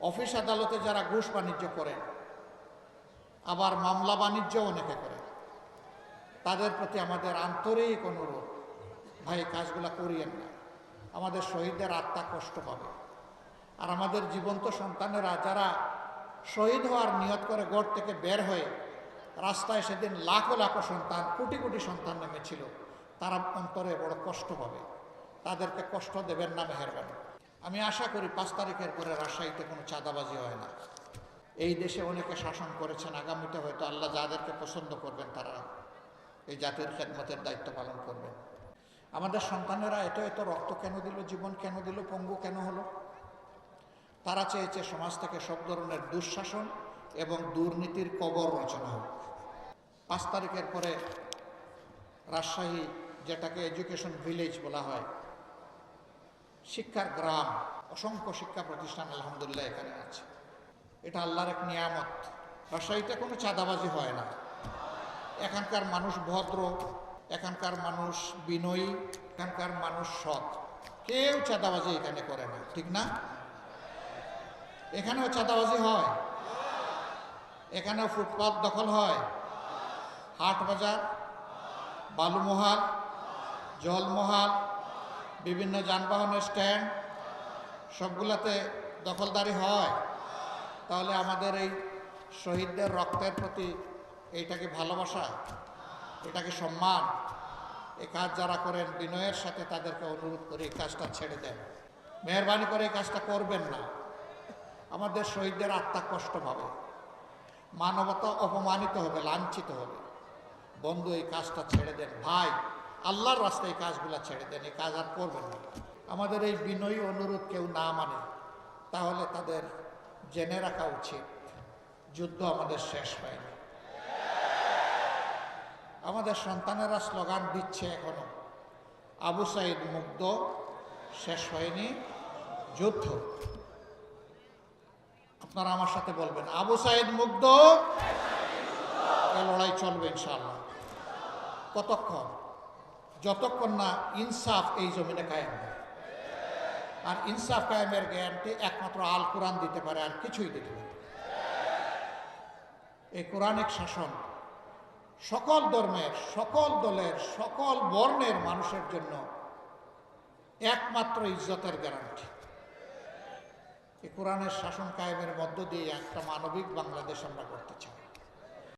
Office আদালতে যারা ঘুষ বাণিজ্য করেন আবার মামলা বাণিজ্য অনেকে করে। তাদের প্রতি আমাদের আন্তরিক অনুরোধ, ভাই কাজগুলো করিয়েন না। আমাদের শহীদদের আত্মা কষ্ট পাবে। আর আমাদের জীবন্ত সন্তানেরা যারা শহীদ হওয়ার নিয়ত করে গড় থেকে বের হয়ে রাস্তায় সেদিন লাখো লাখো সন্তান, কোটি কোটি সন্তান নেমেছিল, তারা অন্তরে বড় কষ্ট পাবে। তাদেরকে কষ্ট দেবেন না, মেহরবানি। আমি আশা করি পাঁচ তারিখের পরে রাজশাহীতে কোনো চাঁদাবাজি হয় না। এই দেশে অনেকে শাসন করেছেন, আগামীতে হয়তো আল্লাহ যাদেরকে পছন্দ করবেন তারা এই জাতির খেদমতের দায়িত্ব পালন করবেন। আমাদের সন্তানেরা এত এত রক্ত কেন দিল, জীবন কেন দিল, পঙ্গু কেন হলো? তারা চেয়েছে সমাজ থেকে সব ধরনের দুঃশাসন এবং দুর্নীতির কবর রচনা হোক। পাঁচ তারিখের পরে রাজশাহী যেটাকে এডুকেশন ভিলেজ বলা হয় শিক্ষার গ্রাম, অসংখ্য শিক্ষা প্রতিষ্ঠান আলহামদুলিল্লাহ এখানে আছে। এটা আল্লাহর এক নিয়ামত। রাজশাহীতে কোনো চাঁদাবাজি হয় না। এখানকার মানুষ ভদ্র, এখানকার মানুষ বিনয়ী, এখানকার মানুষ সৎ। কেউ চাঁদাবাজি এখানে করে না, ঠিক না? এখানেও চাঁদাবাজি হয়। এখানেও ফুটপাথ দখল হয়। হাট বাজার বালুমহাল জলমহাল বিভিন্ন যানবাহনের স্ট্যান্ড সবগুলাতে দখলদারি হয়, তাহলে আমাদের এই শহীদদের রক্তের প্রতি এইটা কি ভালোবাসা এটা কি সম্মান এই কাজ যারা করেন বিনয়ের সাথে তাদেরকে অনুরোধ করে এই কাজটা ছেড়ে দেন। মেহরবানি করে এই কাজটা করবেন না। আমাদের শহীদদের আত্মা কষ্ট পাবে। মানবতা অপমানিত হবে, লাঞ্ছিত হবে। বন্ধু, এই কাজটা ছেড়ে দেন। ভাই আল্লাহর রাস্তায় কাজগুলো ছেড়ে দেন, এই কাজ আর করবেন না। আমাদের এই বিনয়ী অনুরোধ কেউ না মানে তাহলে তাদের জেনে রাখা উচিত, যুদ্ধ আমাদের শেষ হয়নি আমাদের সন্তানেরা স্লোগান দিচ্ছে এখনও, আবু সাইদ মুগ্ধ, শেষ হয়নি, যুদ্ধ। আপনারা আমার সাথে বলবেন, আবু সাইদ মুগ্ধ লড়াই চলবে ইনশাল্লাহ কতক্ষণ? যতক্ষণ না ইনসাফ এই জমিনে কায়েম হয়। আর ইনসাফ কায়েমের গ্যারান্টি একমাত্র আল কোরআন দিতে পারে, আর কিছুই দিতে পারে এই কোরআনিক শাসন সকল ধর্মের, সকল দলের, সকল বর্ণের মানুষের জন্য একমাত্র ইজ্জতের গ্যারান্টি। এই কোরআনের শাসন কায়েমের মধ্য দিয়ে একটা মানবিক বাংলাদেশ আমরা করতে চাই।